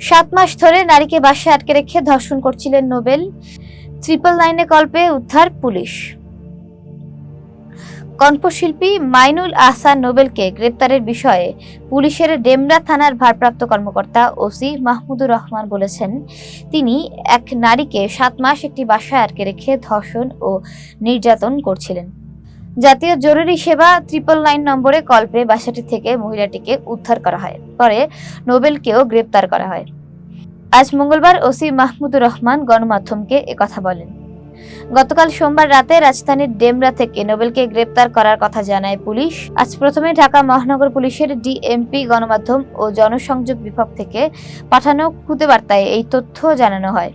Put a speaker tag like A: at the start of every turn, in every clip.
A: সাত মাস ধরে নারীকে বাসায় আটকে রেখে ধর্ষণ করছিলেন নোবেল। ট্রিপল নাইনে কল্পে উদ্ধার পুলিশ। কণ্ঠশিল্পী মাইনুল আহসান নোবেলকে গ্রেপ্তারের বিষয়ে পুলিশের ডেমরা থানার ভারপ্রাপ্ত কর্মকর্তা ওসি মাহমুদুর রহমান বলেছেন, তিনি এক নারীকে সাত মাস একটি বাসায় আটকে রেখে ধর্ষণ ও নির্যাতন করছিলেন। জাতীয় জরুরি সেবা ট্রিপল নাইন নম্বরে কল পেয়ে বাসাটি থেকে মহিলাটিকে উদ্ধার করা হয়। পরে নোবেলকেও গ্রেপ্তার করা হয়। আজ মঙ্গলবার ওসি মাহমুদুর রহমান গণমাধ্যমকে একথা বলেন। গতকাল সোমবার রাতে রাজধানীর ডেমরা থেকে নোবেলকে গ্রেপ্তার করার কথা জানায় পুলিশ। আজ প্রথমে ঢাকা মহানগর পুলিশের ডিএমপি গণমাধ্যম ও জনসংযোগ বিভাগ থেকে পাঠানো খুদে বার্তায় এই তথ্য জানানো হয়।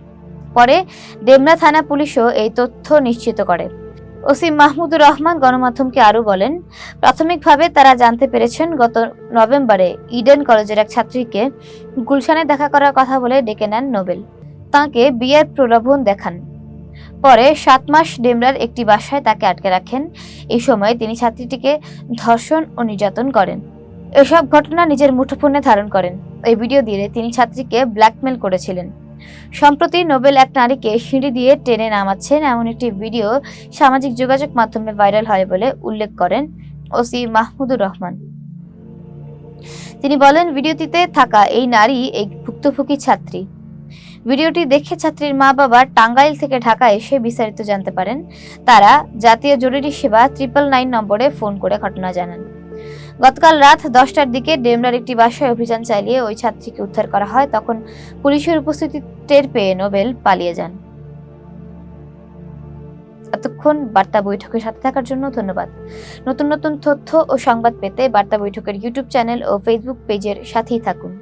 A: পরে ডেমরা থানা পুলিশও এই তথ্য নিশ্চিত করে। ওসি মাহমুদুর রহমান গণমাধ্যমকে আরও বলেন, প্রাথমিকভাবে তারা জানতে পেরেছেন, গত নভেম্বরে ইডেন কলেজের এক ছাত্রীকে গুলশানে দেখা করার কথা বলে ডেকে নেন নোবেল। তাকে বিয়ের প্রলোভন দেখান। পরে সাত মাস ডেমরার একটি বাসায় তাকে আটকে রাখেন। এই সময় তিনি ছাত্রীটিকে ধর্ষণ ও নির্যাতন করেন। এসব ঘটনা নিজের মুঠোফোনে ধারণ করেন। এই ভিডিও দিয়ে তিনি ছাত্রীকে ব্ল্যাকমেল করেছিলেন। সম্প্রতি নোবেল এক নারীকে সিঁড়ি দিয়ে টেনে নামাচ্ছেন এমন একটি ভিডিও সামাজিক যোগাযোগ মাধ্যমে ভাইরাল হয় বলে উল্লেখ করেন ওসি মাহমুদুর রহমান। তিনি বলেন, ভিডিওটিতে থাকা এই নারী এই ভুক্তভোগী ছাত্রী। ভিডিওটি দেখে ছাত্রীর মা বাবা টাঙ্গাইল থেকে ঢাকা এসে বিস্তারিত জানতে পারেন। তারা জাতীয় জরুরি সেবা ট্রিপল নাইন নম্বরে ফোন করে ঘটনা জানান। গতকাল রাত দশটার দিকে ডেমরার একটি বাসায় অভিযান চালিয়ে ওই ছাত্রীকে উদ্ধার করা হয়। তখন পুলিশের উপস্থিতি টের পেয়ে নোবেল পালিয়ে যান। এতক্ষণ বার্তা বৈঠকের সাথে থাকার জন্য ধন্যবাদ। নতুন নতুন তথ্য ও সংবাদ পেতে বার্তা বৈঠকের ইউটিউব চ্যানেল ও ফেসবুক পেজের সাথেই থাকুন।